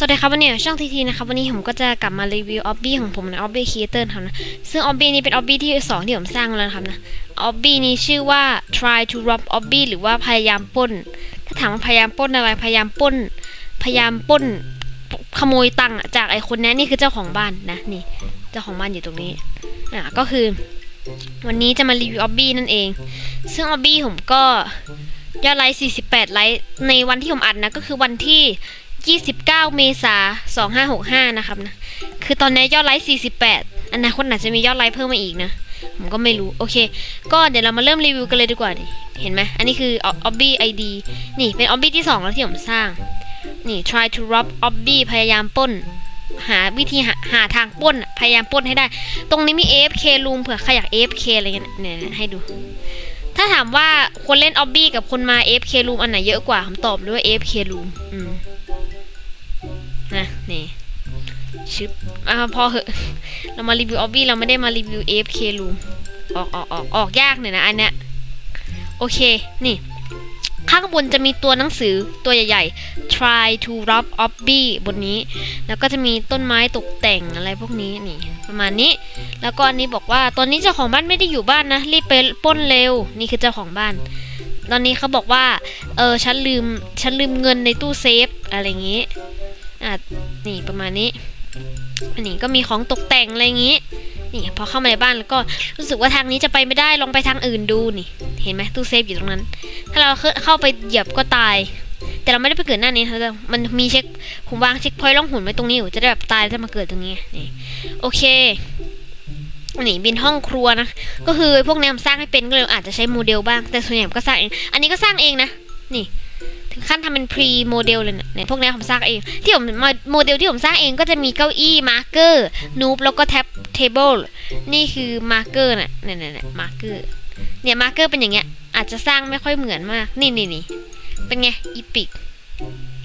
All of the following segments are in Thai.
สวัสดีครับวันนี้ช่องทีทีนะครับวันนี้ผมก็จะกลับมารีวิวออบบี้ของผมนะออบบี้ครีเอเตอร์ครับนะซึ่งออบบี้นี้เป็นออบบี้ที่สองที่ผมสร้างแล้วนะครับนะออบบี้นี้ชื่อว่า try to rob obby หรือว่าพยายามปล้น ถ้าถามว่าพยายามปล้นอะไรพยายามปล้น พยายามปล้นขโมยตังค์จากไอ้คนนี้นี่คือเจ้าของบ้านนะนี่เจ้าของบ้านอยู่ตรงนี้อะก็คือ วันนี้จะมารีวิวออบบี้นั่นเอง ซึ่งออบบี้ผมก็ยอดไลค์48ไลค์ในวันที่ผมอัดนะก็คือวันที่ 29 เมษา2565 นะครับนะ คือตอนนี้ยอดไลค์ 48 อนาคตอาจจะมียอดไลค์เพิ่มมาอีกนะ ผมก็ไม่รู้ โอเค ก็เดี๋ยวเรามาเริ่มรีวิวกันเลยดีกว่าดิเห็นไหม อันนี้คือ Obby ID นี่เป็น Obby ที่ 2 แล้วที่ผมสร้าง นี่ try to rob Obby พยายามปล้น หาวิธีหาหาทางปล้น พยายามปล้นให้ได้ ตรงนี้มี AFK room เผื่อใครอยาก AFK อะไรเงี้ย เนี่ยให้ดูถ้าถามว่าคนเล่น Obby กับคนมา AFK room อันไหนเยอะกว่าผมตอบเลยว่า AFK room อืม นะนี่ชิปอ่าพอเหอะ เรามารีวิวออบบี้เราไม่ได้มารีวิว AFK room ออกออกออกออกยากหน่อยนะอันเนี้ยโอเค นี่ ข้างบนจะมีตัวหนังสือตัวใหญ่ๆ try to rob obby บนนี้ แล้วก็จะมีต้นไม้ตกแต่งอะไรพวกนี้นี่ ประมาณนี้ แล้วก็อันนี้บอกว่าตอนนี้เจ้าของบ้านไม่ได้อยู่บ้านนะ รีบไปป้นเร็ว นี่คือเจ้าของบ้าน ตอนนี้เขาบอกว่า เออฉันลืม ฉันลืมเงินในตู้เซฟ อะไรอย่างงี้อะ นี่ประมาณนี้อันนี้ก็มีของตกแต่งอะไรอย่างงี้ นี่พอเข้ามาในบ้านแล้วก็รู้สึกว่าทางนี้จะไปไม่ได้ลองไปทางอื่นดูนี่ เห็นไหมตู้เซฟอยู่ตรงนั้น ถ้าเราเข้าไปเหยียบก็ตาย แต่เราไม่ได้ไปเกิดหน้านี้นะแต่มันมีเช็คผมวางเช็คพอยต์ล่องหุ่นไว้ตรงนี้อยู่จะได้แบบตายแล้วจะมาเกิดตรงนี้นี่โอเคนี่เป็นห้องครัวนะ ก็คือพวกนี้ผมสร้างให้เป็นก็เลยอาจจะใช้โมเดลบ้างแต่ส่วนใหญ่ก็สร้างเอง อันนี้ก็สร้างเองนะ นี่ ขั้นทำเป็นพรีโมเดลเลยเนี่ยพวกนี้ผมสร้างเอง ที่ผมโมเดลที่ผมสร้างเองก็จะมีเก้าอี้มาร์เกอร์นูบแล้วก็แท็บเทเบิลนี่คือมาร์เกอร์น่ะเนี่ยเนี่ยมาร์เกอร์เนี่ยมาร์เกอร์เป็นอย่างเงี้ยอาจจะสร้างไม่ค่อยเหมือนมาก นี่นี่นี่เป็นไงอีพิก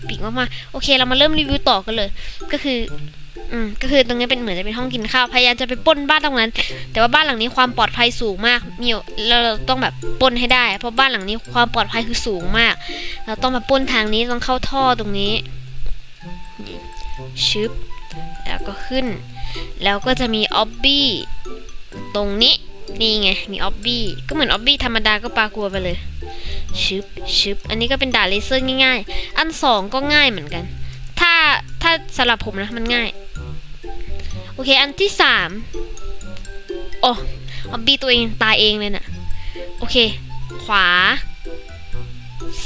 ปิกมากๆโอเคเรามาเริ่มรีวิวต่อกันเลย ก็คือ อืมก็คือตรงนี้เป็นเหมือนจะเป็นห้องกินข้าวพยายามจะไปป้นบ้านตรงนั้น แต่ว่าบ้านหลังนี้ความปลอดภัยสูงมากมีเราต้องแบบป้นให้ได้ เพราะบ้านหลังนี้ความปลอดภัยคือสูงมาก เราต้องมาป้นทางนี้ต้องเข้าท่อตรงนี้ชึบแล้วก็ขึ้น แล้วก็จะมีออบบี้ตรงนี้นี่ไงมีออบบี้ก็เหมือนออบบี้ธรรมดาก็ปลากลัวไปเลยชึบชึบอันนี้ก็เป็นด่าเลเซอร์ง่าย ๆ อันสองก็ง่ายเหมือนกัน สำหรับผมนะมันง่าย โอเค อันที่สามโอ้อบีตัวเองตายเองเลยน่ะ โอเค ขวา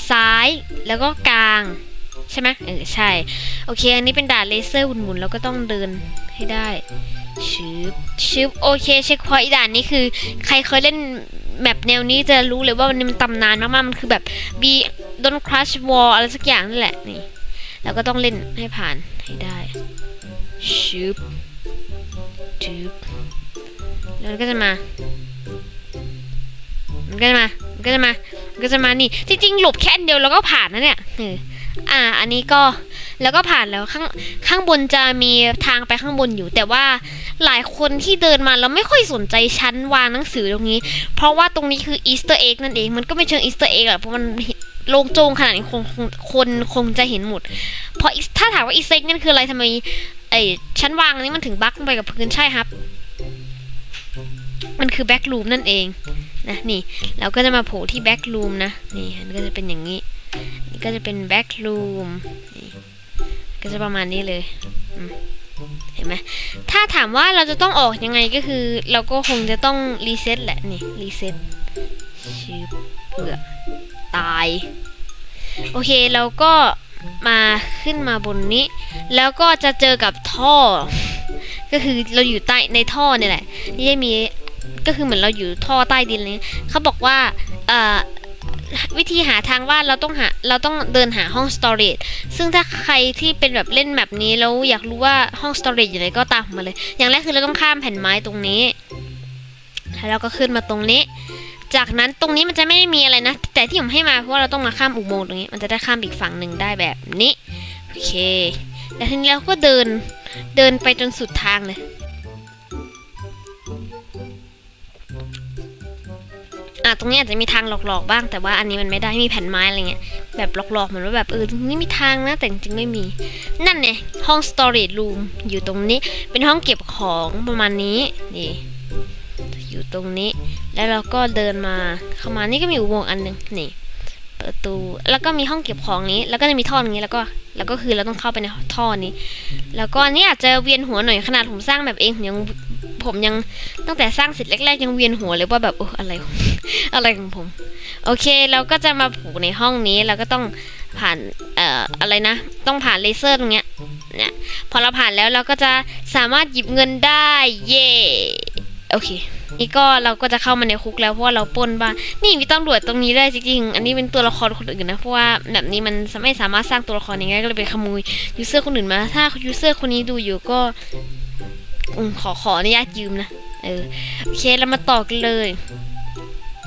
ซ้ายแล้วก็กลาง ใช่ไหมเออใช่ โอเค อันนี้เป็นด่านเลเซอร์หมุนๆแล้วก็ต้องเดินให้ได้ชืบชืบโอเคเช็คพอยต์ด่านนี้คือ ใครเคยเล่นแบบแนวนี้จะรู้เลยว่ามันมันตำนานมากๆ มันคือแบบ be don't crush wall อะไรสักอย่างนั่นแหละนี่ แล้วก็ต้องเล่นให้ผ่าน ให้ได้ชืบชืบแล้วมันก็จะมา มันก็จะมา มันก็จะมา มันก็จะมา นี่ จริงๆ หลบแค่นเดียวแล้วก็ผ่านนะเนี่ยเอออ่า อันนี้ก็ แล้วก็ผ่านแล้วข้าง ข้างบนจะมีทางไปข้างบนอยู่ แต่ว่าหลายคนที่เดินมาแล้วไม่ค่อยสนใจชั้นวางหนังสือตรงนี้ เพราะว่าตรงนี้คืออีสเตอร์เอ็กนั่นเอง มันก็ไม่เชิงอีสเตอร์เอ็กหรอกเพราะมัน โลงโจงขนาดนี้คงคนคงจะเห็นหมด เพราะถ้าถามว่าอีเตอร์เอ็กนั่นคืออะไรทำไมไอ้ชั้นวางนี้มันถึงบั๊กลงไปกับพื้นใช่ครับ มันคือแบ็กรูมนั่นเองนะนี่เราก็จะมาโผล่ที่แบ็กรูมนะนี่มันก็จะเป็นอย่างนี้นี่ก็จะเป็นแบ็กรูมนี่ก็จะประมาณนี้เลยเห็นไหมถ้าถามว่าเราจะต้องออกยังไงก็คือ เราก็คงจะต้องรีเซ็ตแหละนี่รีเซ็ตชิบเผื่อ ตาย โอเคเราก็มาขึ้นมาบนนี้ แล้วก็จะเจอกับท่อ ก็คือเราอยู่ใต้ในท่อเนี่ยแหละที่จะมีก็คือเหมือนเราอยู่ท่อใต้ดินเลยเขาบอกว่าเอ่อวิธีหาทางว่าเราต้องหาเราต้องเดินหาห้อง storage ซึ่งถ้าใครที่เป็นแบบเล่นแบบนี้แล้วอยากรู้ว่าห้อง storage อยู่ไหนก็ตามมมาเลย อย่างแรกคือเราต้องข้ามแผ่นไม้ตรงนี้ แล้วเราก็ขึ้นมาตรงนี้ จากนั้นตรงนี้มันจะไม่ได้มีอะไรนะ แต่ที่ผมให้มาเพราะว่าเราต้องมาข้ามอุโมงค์ตรงนี้ มันจะได้ข้ามอีกฝั่งหนึ่งได้แบบนี้ โอเค แล้วทีนี้เราก็เดิน เดินไปจนสุดทางเลย อะ ตรงนี้อาจจะมีทางหลอกๆบ้าง แต่ว่าอันนี้มันไม่ได้มีแผ่นไม้อะไรเงี้ย แบบหลอกๆเหมือนว่าแบบเออตรงนี้มีทางนะ แต่จริงๆไม่มี นั่นไงห้อง storage room อยู่ตรงนี้ เป็นห้องเก็บของประมาณนี้ นี่ อยู่ตรงนี้ แล้วเราก็เดินมาเข้ามานี่ก็มีอุโมงค์อันหนึ่งนี่ประตูแล้วก็มีห้องเก็บของนี้ แล้วก็จะมีท่อนี้แล้วก็แล้วก็คือเราต้องเข้าไปในท่อนี้ แล้วก็อันนี่อาจจะเวียนหัวหน่อยขนาดผมสร้างแบบเองผมยังผมยังตั้งแต่สร้างเสร็จแรกๆยังเวียนหัวเลยว่าแบบเอออะไรองอะไรของผม โอเคเราก็จะมาผูกในห้องนี้เราก็ต้องผ่านเอ่ออะไรนะ ต้องผ่านเลเซอร์ตรงเนี้ยเนี่ยพอเราผ่านแล้วเราก็จะสามารถหยิบเงินได้เย่โอเค นี่ก็เราก็จะเข้ามาในคุกแล้วเพราะว่าเราป้นบ้านนี่มีตำรวจตรงนี้ได้จริงๆอันนี้เป็นตัวละครคนอื่นนะเพราะว่าแบบนี้มันไม่สามารถสร้างตัวละครอย่างงี้ก็เลยไปขโมยยูเซอร์คนอื่นมา ถ้ายูเซอร์คนนี้ดูอยู่ก็ขอขออนุญาตยืมนะเออโอเคเรามาต่อกันเลย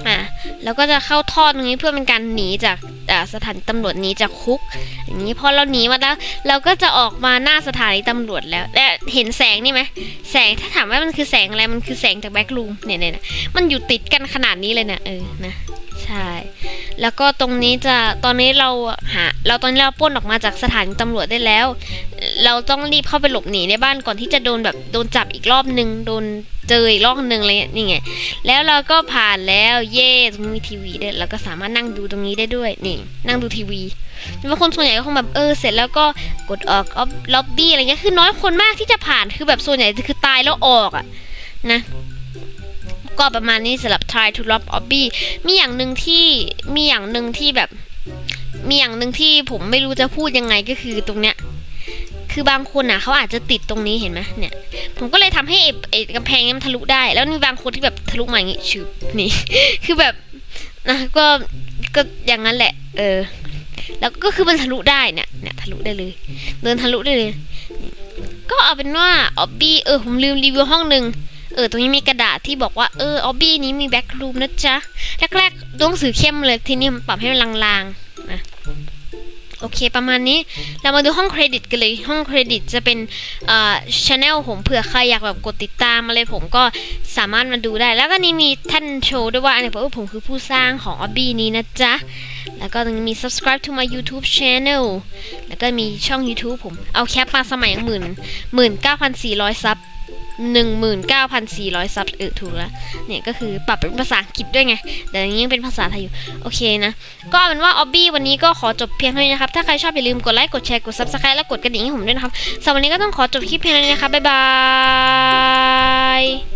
อะแล้วก็จะเข้าทอดตรงนี้เพื่อเป็นการหนีจาก อ่าสถานตำรวจนี้จากคุก อย่างนี้พอเราหนีมาแล้ว เราก็จะออกมาหน้าสถานีตำรวจแล้ว และเห็นแสงนี่ไหมแสงถ้าถามว่ามันคือแสงอะไรมันคือแสงจากแบ็กรูมเนี่ยเนี่ยเนี่ยมันอยู่ติดกันขนาดนี้เลยเนี่ยเออนะใช่ แล้วก็ตรงนี้จะตอนนี้เราหาเราตอนนี้เราป้นออกมาจากสถานีตำรวจได้แล้ว เราต้องรีบเข้าไปหลบหนีในบ้านก่อนที่จะโดนแบบโดนจับอีกรอบนึงโดนเจออีกรอบนึงอะไรเงี้ยนี่ไงแล้วเราก็ผ่านแล้วเย่ตรงนี้มีทีวีด้วยเราก็สามารถนั่งดูตรงนี้ได้ด้วยนี่นั่งดูทีวีบางคนส่วนใหญ่ก็คงแบบเออเสร็จแล้วก็กดออกออฟล็อบบี้อะไรเงี้ยคือน้อยคนมากที่จะผ่านคือแบบส่วนใหญ่คือตายแล้วออกอะนะ ก็ประมาณนี้สำหรับ try to rob obby มีอย่างหนึ่งที่มีอย่างหนึ่งที่แบบ มีอย่างหนึ่งที่ผมไม่รู้จะพูดยังไงก็คือตรงเนี้ยคือบางคนอะเขาอาจจะติดตรงนี้เห็นไหมเนี่ย ผมก็เลยทำให้ไอ้ไอ้กำแพงนี้มันทะลุได้ แล้วมีบางคนที่แบบทะลุมาอย่างงี้ชืบนี่ คือแบบนะก็ก็อย่างนั้นแหละ เออ แล้วก็คือมันทะลุได้เนี่ยเนี่ยทะลุได้เลย เดินทะลุได้เลย ก็เอาเป็นว่าออบบี้เออผมลืมรีวิวห้องหนึ่ง เออ ตรงนี้มีกระดาษที่บอกว่า เออ ออบบี้นี้มีแบ็กรูมนะจ๊ะ แรกๆตัวหนังสือเข้มเลย ทีนี้มันปรับให้มันลางๆ นะ โอเค ประมาณนี้ เรามาดูห้องเครดิตกันเลย ห้องเครดิตจะเป็นเอ่อชแนลผมเผื่อใครอยากแบบกดติดตามอะไรผมก็สามารถมาดูได้ แล้วก็นี่มีท่านโชว์ด้วยว่าอันนี้ผมผมคือผู้สร้างของ o b b y นี้นะจ๊ะแล้วก็ตรงนี้มี subscribe to my YouTube channel แล้วก็มีช่อง YouTube ผม เอาแคปมาสมัยหมื่นหมื่นเก้าพันสี่ร้อยซับ หนึ่งหมื่นเก้าพันสี่ร้อยซับเออถูกแล้ว เนี่ยก็คือปรับเป็นภาษาอังกฤษด้วยไง แต่อันนี้ยังเป็นภาษาไทยอยู่ โอเคนะ ก็เป็นว่าออบบี้วันนี้ก็ขอจบเพียงเท่านี้นะครับ ถ้าใครชอบอย่าลืมกดไลค์ กดแชร์ กดซับสไครต์และกดกระดิ่งให้ผมด้วยนะครับสำหรับวันนี้ก็ต้องขอจบคลิปเพียงเท่านี้นะครับบ๊ายบาย